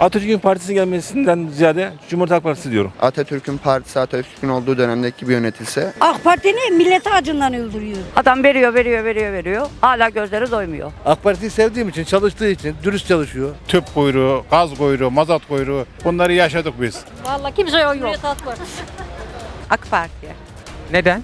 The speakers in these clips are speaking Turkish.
Atatürk'ün partisinin gelmesinden ziyade Cumhuriyet Halk Partisi diyorum. Atatürk'ün partisi Atatürk'ün olduğu dönemdeki bir yönetilse AK Parti ne? Millet acından öldürüyor. Adam veriyor, veriyor, veriyor, veriyor. Hala gözleri doymuyor. AK Parti'yi sevdiğim için, çalıştığı için, dürüst çalışıyor. tüp kuyruğu, gaz kuyruğu, mazot kuyruğu bunları yaşadık biz. Vallahi kimse yok. AK Parti'ye. Neden?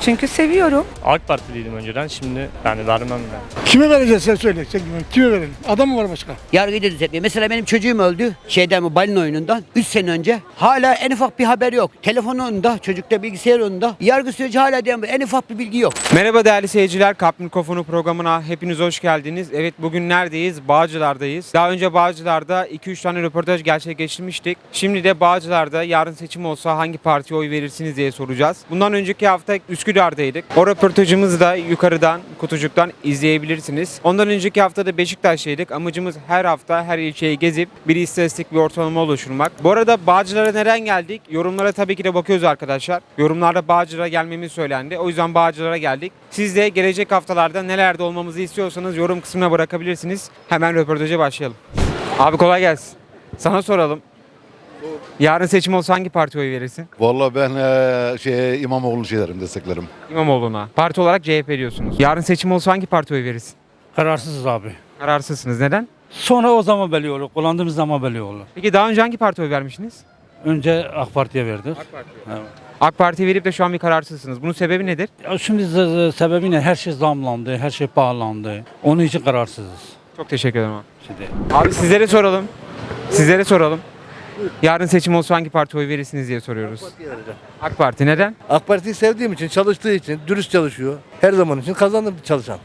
Çünkü seviyorum. AK Partiliydim önceden şimdi yani vermem ben. Kime vereceğiz sen söyle. Sen kime, kime verelim? Adam mı var başka? Yargıyı da düzeltmiyor. Mesela benim çocuğum öldü şeyden bu balin oyunundan 3 sene önce. Hala en ufak bir haber yok. Telefonunda, çocukta bilgisayarında. Yargı süreci hala ediyor. En ufak bir bilgi yok. Merhaba değerli seyirciler. Kap Mikrofonu programına hepiniz hoş geldiniz. Evet bugün neredeyiz? Bağcılar'dayız. Daha önce Bağcılar'da 2-3 tane röportaj gerçekleştirmiştik. Şimdi de Bağcılar'da yarın seçim olsa hangi partiye oy verirsiniz diye soracağız. Bundan önceki hafta Üsküdar'daydık. O röportajımızı da yukarıdan, kutucuktan izleyebilirsiniz. Ondan önceki hafta da Beşiktaş'taydık. Amacımız her hafta her ilçeyi gezip bir istatistik bir ortalama oluşturmak. Bu arada Bağcılar'a neden geldik? Yorumlara tabii ki de bakıyoruz arkadaşlar. Yorumlarda Bağcılar'a gelmemiz söylendi. O yüzden Bağcılar'a geldik. Siz de gelecek haftalarda nelerde olmamızı istiyorsanız yorum kısmına bırakabilirsiniz. Hemen röportaja başlayalım. Abi kolay gelsin. Sana soralım. Yarın seçim olsa hangi partiye oy verirsin? Vallahi ben eee şey İmamoğlu şeylerim desteklerim. İmamoğlu'na. Parti olarak CHP diyorsunuz. Yarın seçim olsa hangi partiye oy verirsin? Kararsızız abi. Kararsızsınız. Neden? Sonra o zaman belli olur. Kullandığımız zaman belli olur. Peki daha önce hangi partiye oy vermiştiniz? Önce AK Parti'ye verdik. Evet. AK Parti'ye verip de şu an bir kararsızsınız. Bunun sebebi nedir? Ya şimdi z- z- sebebi ne? Her şey zamlandı, her şey pahalandı. Onun için kararsızız. Çok teşekkür ederim abi. Şimdi Abi sizlere soralım. Sizlere soralım. Yarın seçim olsa hangi partiye oy verirsiniz diye soruyoruz. AK Parti neden? AK Parti'yi sevdiğim için, çalıştığı için, dürüst çalışıyor. Her zaman için kazanır çalışan.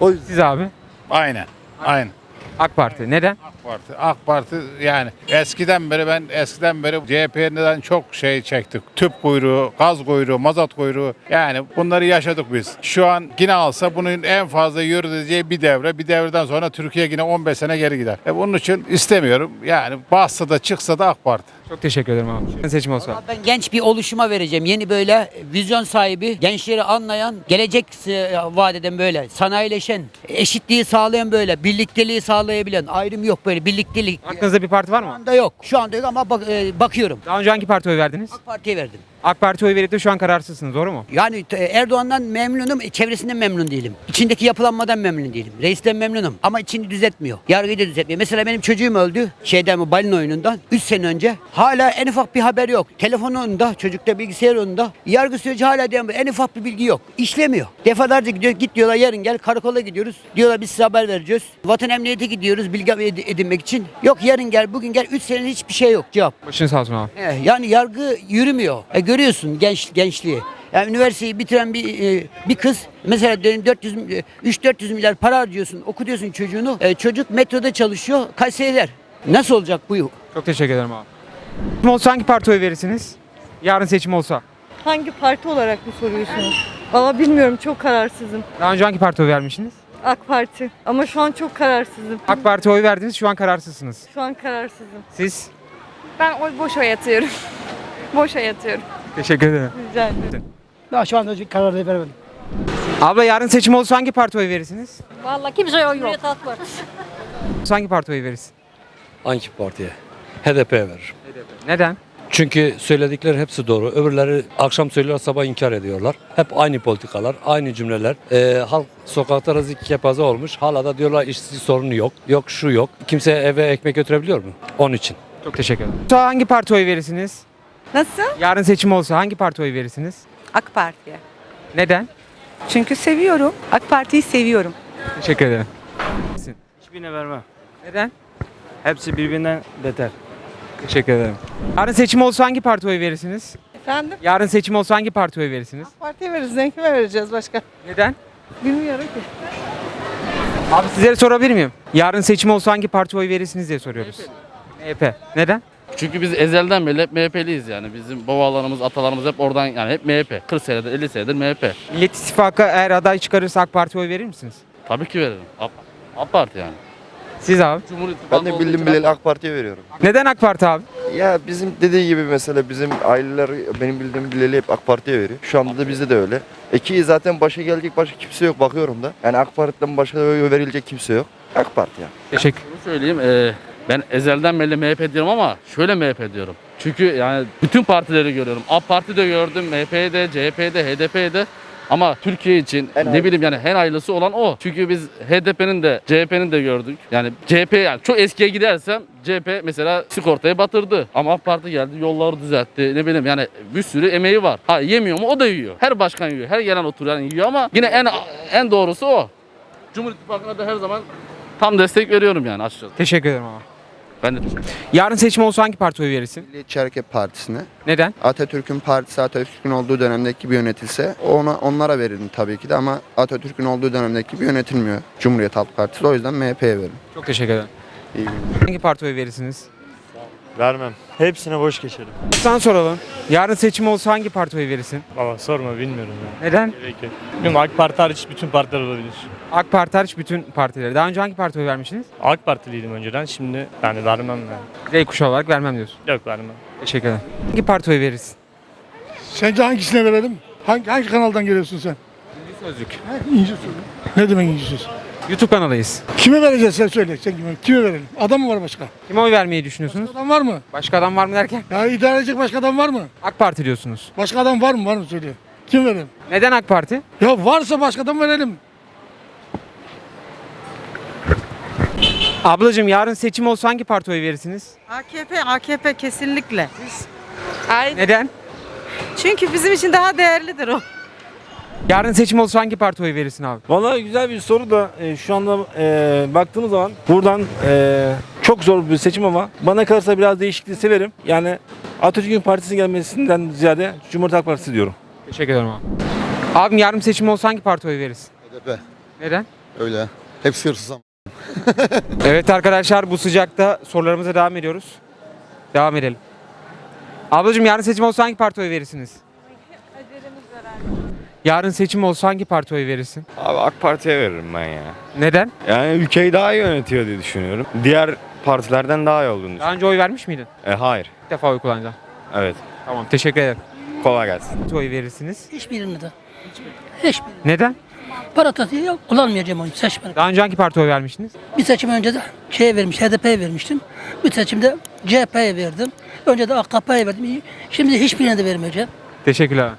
O yüzden Siz abi. Aynen. Aynen. AK Parti neden? Parti. AK Parti yani eskiden beri ben eskiden beri CHP'den çok şey çektik. Tüp kuyruğu, gaz kuyruğu, mazot kuyruğu yani bunları yaşadık biz. Şu an yine alsa bunun en fazla yürüteceği bir devre. Bir devreden sonra Türkiye yine 15 sene geri gider. E bunun için istemiyorum. Yani bassa da çıksa da AK Parti. Çok teşekkür ederim abi. Seçim olsa. Ben genç bir oluşuma vereceğim. Yeni böyle vizyon sahibi, gençleri anlayan, gelecek e, vaat eden böyle, sanayileşen, eşitliği sağlayan böyle, birlikteliği sağlayabilen, ayrım yok böyle, birliktelik. Aklınızda bir parti var Şu mı? anda yok. Şu anda yok ama bak, e, bakıyorum. Daha önce hangi partiye oy verdiniz? AK Parti'ye verdim. AK Parti'ye oy verip de şu an kararsızsınız doğru mu? Yani t- Erdoğan'dan memnunum, e, çevresinden memnun değilim. İçindeki yapılanmadan memnun değilim. Reisten memnunum ama içini düzeltmiyor. Yargıyı da düzeltmiyor. Mesela benim çocuğum öldü şeyden bu balin oyunundan 3 sene önce. Hala en ufak bir haber yok. Telefonunda, çocukta bilgisayarında. Yargı süreci hala devam ediyor. En ufak bir bilgi yok. İşlemiyor. Defalarca gidiyor. Git diyorlar yarın gel karakola gidiyoruz. Diyorlar biz size haber vereceğiz. Vatan emniyete gidiyoruz bilgi ed- edinmek için. Yok yarın gel bugün gel 3 senedir hiçbir şey yok cevap. Başınız sağ olsun abi. Eh, Yani yargı yürümüyor. E, görüyorsun genç gençliği. Yani üniversiteyi bitiren bir e, bir kız mesela diyelim 400 e, 3-400 milyar para harcıyorsun, okutuyorsun çocuğunu. E, çocuk metroda çalışıyor, kasiyerler. Nasıl olacak bu? Çok teşekkür ederim abi. Seçim olsa hangi partiye oy verirsiniz? Yarın seçim olsa. Hangi parti olarak mı soruyorsunuz? Valla bilmiyorum çok kararsızım. Daha önce hangi partiye oy vermişsiniz? AK Parti. Ama şu an çok kararsızım. AK Parti'ye oy verdiniz şu an kararsızsınız. Şu an kararsızım. Siz? Ben oy boş oy atıyorum. boş oy atıyorum. Teşekkür ederim. Rica ederim. Daha şu anda karar veremedim. Abla yarın seçim olsa hangi partiye oy verirsiniz? Vallahi kimse yok. yok. Hangi partiye oy verirsin? Hangi partiye? HDP'ye veririm. Neden? Çünkü söyledikleri hepsi doğru. Öbürleri akşam söylüyorlar sabah inkar ediyorlar. Hep aynı politikalar, aynı cümleler. Ee, halk sokakta razı kepaze olmuş. Hala da diyorlar işsizlik sorunu yok. Yok şu yok. Kimse eve ekmek götürebiliyor mu? Onun için. Çok teşekkür ederim. Olsa hangi partiye oy verirsiniz? Nasıl? Yarın seçim olsa hangi partiye oy verirsiniz? AK Parti'ye. Neden? Çünkü seviyorum. AK Parti'yi seviyorum. Teşekkür ederim. Hiçbirine vermem. Neden? Hepsi birbirinden beter. Teşekkür ederim. Yarın seçim olsa hangi partiye oy verirsiniz? Efendim? Yarın seçim olsa hangi partiye oy verirsiniz? Partiye veririz. Kime vereceğiz başka? Neden? Bilmiyorum ki. Abi sizlere sorabilir miyim? Yarın seçim olsa hangi partiye oy verirsiniz diye soruyoruz. MHP. Neden? Çünkü biz ezelden beri hep MHP'liyiz yani. Bizim babalarımız, atalarımız hep oradan yani hep MHP. 40 senedir, 50 senedir MHP. Millet İttifakı eğer aday çıkarırsa AK Parti'ye oy verir misiniz? Tabii ki veririm. AK, AK Parti yani. Siz abi. Cumhur ben İttifakı de olduğu bildim için bileli AK Parti'ye veriyorum. Neden AK Parti abi? Ya bizim dediği gibi mesela bizim aileler benim bildiğim bileli hep AK Parti'ye veriyor. Şu anda da bizde de öyle. E ki zaten başa gelecek başka kimse yok bakıyorum da. Yani AK Parti'den başka verilecek kimse yok. AK Parti yani. Teşekkür. Şunu söyleyeyim. E, Ben ezelden beri MHP diyorum ama şöyle MHP diyorum. Çünkü yani bütün partileri görüyorum. AK Parti de gördüm, MHP'de, CHP'de, HDP'de. Ama Türkiye için ne bileyim yani en hayırlısı olan o. Çünkü biz HDP'nin de CHP'nin de gördük. Yani CHP yani çok eskiye gidersem CHP mesela sigortayı batırdı. Ama AK Parti geldi yolları düzeltti. Ne bileyim yani bir sürü emeği var. Ha yemiyor mu? O da yiyor. Her başkan yiyor. Her gelen oturan yiyor ama yine en en doğrusu o. Cumhur İttifakı'na da her zaman tam destek veriyorum yani açıkçası. Teşekkür ederim abi. Ben de Yarın seçim olsa hangi partiye oy verirsin? Milliyetçi Hareket Partisi'ne. Neden? Atatürk'ün partisi Atatürk'ün olduğu dönemdeki gibi yönetilse ona onlara veririm tabii ki de ama Atatürk'ün olduğu dönemdeki gibi yönetilmiyor Cumhuriyet Halk Partisi. O yüzden MHP'ye veririm. Çok teşekkür ederim. İyi günler. Hangi partiye oy verirsiniz? Vermem. Hepsine boş geçerim. Sana soralım. Yarın seçim olsa hangi partiye verirsin? Baba sorma bilmiyorum ya. Neden? Gerek yok. Bilmiyorum AK Parti hariç bütün partiler olabilir. AK Parti hariç bütün partileri. Daha önce hangi partiye vermiştiniz? AK Partiliydim önceden şimdi yani vermem ben. Z kuşağı olarak vermem diyorsun. Yok vermem. Teşekkür ederim. Hangi partiye verirsin? Sence hangisine verelim? Hangi, hangi kanaldan geliyorsun sen? Sözlük. İnci söz. Ne demek inci söz? YouTube kanalıyız. Kime vereceğiz sen söyle. Sen kime, kime verelim? Adam mı var başka? Kime oy vermeyi düşünüyorsunuz? Adam var mı? Başka adam var mı derken? Ya idare edecek başka adam var mı? AK Parti diyorsunuz. Başka adam var mı? Var mı söyle. Kim verelim? Neden AK Parti? Ya varsa başka adam verelim. Ablacığım yarın seçim olsa hangi partiye oy verirsiniz? AKP, AKP kesinlikle. Neden? Çünkü bizim için daha değerlidir o. Yarın seçim olsa hangi partiye oy verirsin abi? Vallahi güzel bir soru da e, şu anda e, baktığımız zaman buradan e, çok zor bir seçim ama bana kalırsa biraz değişikliği severim. Yani Atatürk'ün partisi gelmesinden ziyade Cumhuriyet Halk Partisi diyorum. Teşekkür ederim abi. Abim yarın seçim olsa hangi partiye oy verirsin? HDP. Neden? Öyle. Hepsi hırsız ama. Evet arkadaşlar bu sıcakta sorularımıza devam ediyoruz. Devam edelim. Ablacığım yarın seçim olsa hangi partiye oy verirsiniz? Yarın seçim olsa hangi partiye oy verirsin? Abi AK Parti'ye veririm ben ya. Neden? Yani ülkeyi daha iyi yönetiyor diye düşünüyorum. Diğer partilerden daha iyi olduğunu Daha önce oy vermiş miydin? düşünüyorum. E, hayır. İlk defa oy kullanacaksın. Evet. Tamam teşekkür ederim. Kolay gelsin. Partiye oy verirsiniz. Hiçbirini de. Hiçbir. Neden? Para tatili yok. Kullanmayacağım onu. Seçmedim. Daha önce hangi partiye oy vermiştiniz? Bir seçim önce de şeye vermiş, HDP'ye vermiştim. Bir seçimde CHP'ye verdim. Önce de AKP'ye verdim. Şimdi hiçbirine de vermeyeceğim. Teşekkürler.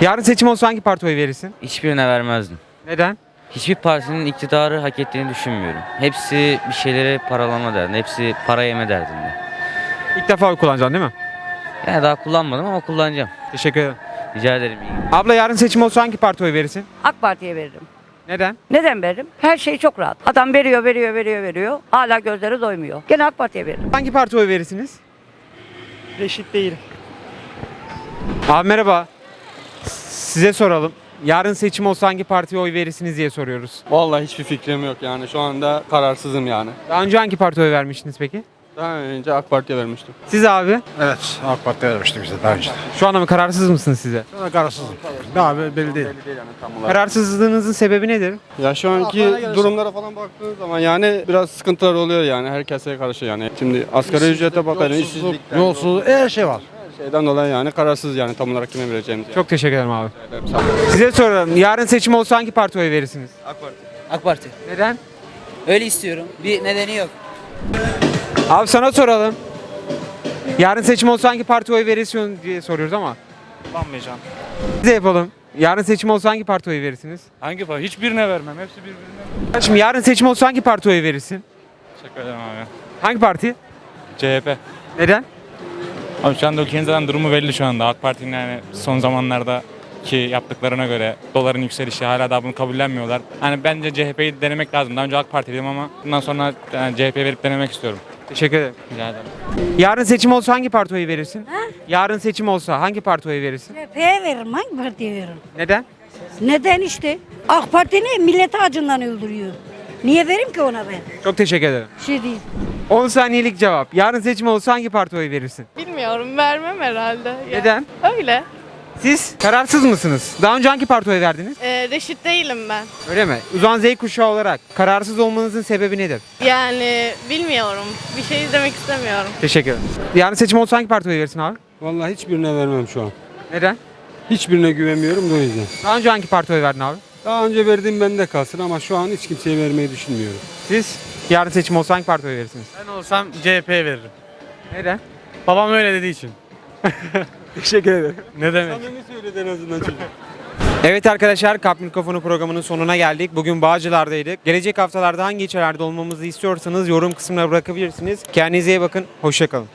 Yarın seçim olsa hangi partiye oy verirsin? Hiçbirine vermezdim. Neden? Hiçbir partinin iktidarı hak ettiğini düşünmüyorum. Hepsi bir şeylere paralama derdinde. Hepsi para yeme derdinde. İlk defa oy kullanacaksın değil mi? Yani daha kullanmadım ama kullanacağım. Teşekkür ederim. Rica ederim. iyi günler. Abla yarın seçim olsa hangi partiye oy verirsin? AK Parti'ye veririm. Neden? Neden veririm? Her şey çok rahat. Adam veriyor, veriyor, veriyor, veriyor. Hala gözleri doymuyor. Gene AK Parti'ye veririm. Hangi partiye oy verirsiniz? Reşit değilim. Abi merhaba. Size soralım. Yarın seçim olsa hangi partiye oy verirsiniz diye soruyoruz. Vallahi hiçbir fikrim yok yani şu anda kararsızım yani. Daha önce hangi partiye oy vermiştiniz peki? Daha önce AK Parti'ye vermiştim. Siz abi? Evet. AK Parti'ye vermiştim bize daha önce. Şu anda mı kararsız mısınız size? Sonra kararsızım. Daha belli değil. Kararsızlığınızın sebebi nedir? Ya şu anki durumlara falan baktığınız zaman yani biraz sıkıntılar oluyor yani herkese karşı yani. Şimdi asgari ücrete bakalım, işsizlikten, Yolsuzluk, her şey var. Şeyden dolayı yani kararsız yani tam olarak kime vereceğim diye. Çok teşekkür ederim abi. Size soralım. Yarın seçim olsa hangi partiye oy verirsiniz? AK Parti. Neden? Öyle istiyorum. Bir nedeni yok. Abi sana soralım. Yarın seçim olsa hangi partiye oy verirsin diye soruyoruz ama. Kullanmayacağım. Size yapalım. Yarın seçim olsa hangi partiye oy verirsiniz? Hangi parti? Hiçbirine vermem. Hepsi birbirine. Şimdi yarın seçim olsa hangi partiye oy verirsin? Teşekkür ederim abi. Hangi parti? CHP. Neden? Abi şu anda ülkenin zaten durumu belli şu anda. AK Parti'nin yani son zamanlarda ki yaptıklarına göre doların yükselişi hala daha bunu kabullenmiyorlar. Hani bence CHP'yi denemek lazım. Daha önce AK Parti'ydim ama bundan sonra yani CHP verip denemek istiyorum. Teşekkür ederim. Rica ederim. Yarın seçim olsa hangi partiye oy verirsin? Yarın seçim olsa hangi partiye oy verirsin? CHP'ye veririm. Hangi partiye veririm? Neden? Neden işte? AK Parti ne? Millet acından öldürüyor. Niye verim ki ona ben? Çok teşekkür ederim. Şey değil. 10 saniyelik cevap. Yarın seçim olsa hangi partiye oy verirsin? Bilmiyorum, vermem herhalde. Neden? Öyle. Siz kararsız mısınız? Daha önce hangi partiye oy verdiniz? Ee, reşit değilim ben. Öyle mi? Uzan Z kuşağı olarak kararsız olmanızın sebebi nedir? Yani bilmiyorum. Bir şey demek istemiyorum. Teşekkür ederim. Yarın seçim olsa hangi partiye oy verirsin abi? Vallahi hiçbirine vermem şu an. Neden? Hiçbirine güvenmiyorum da o yüzden. Daha önce hangi partiye oy verdin abi? Daha önce verdiğim bende kalsın ama şu an hiç kimseye vermeyi düşünmüyorum. Siz yarın seçim olsa hangi partiye verirsiniz? Ben olsam CHP'ye veririm. Neden? Babam öyle dediği için. Teşekkür ederim. Ne demek? Samimi söyledi en azından çocuk. Evet arkadaşlar Kap Mikrofonu programının sonuna geldik. Bugün Bağcılar'daydık. Gelecek haftalarda hangi ilçelerde olmamızı istiyorsanız yorum kısmına bırakabilirsiniz. Kendinize iyi bakın. Hoşçakalın.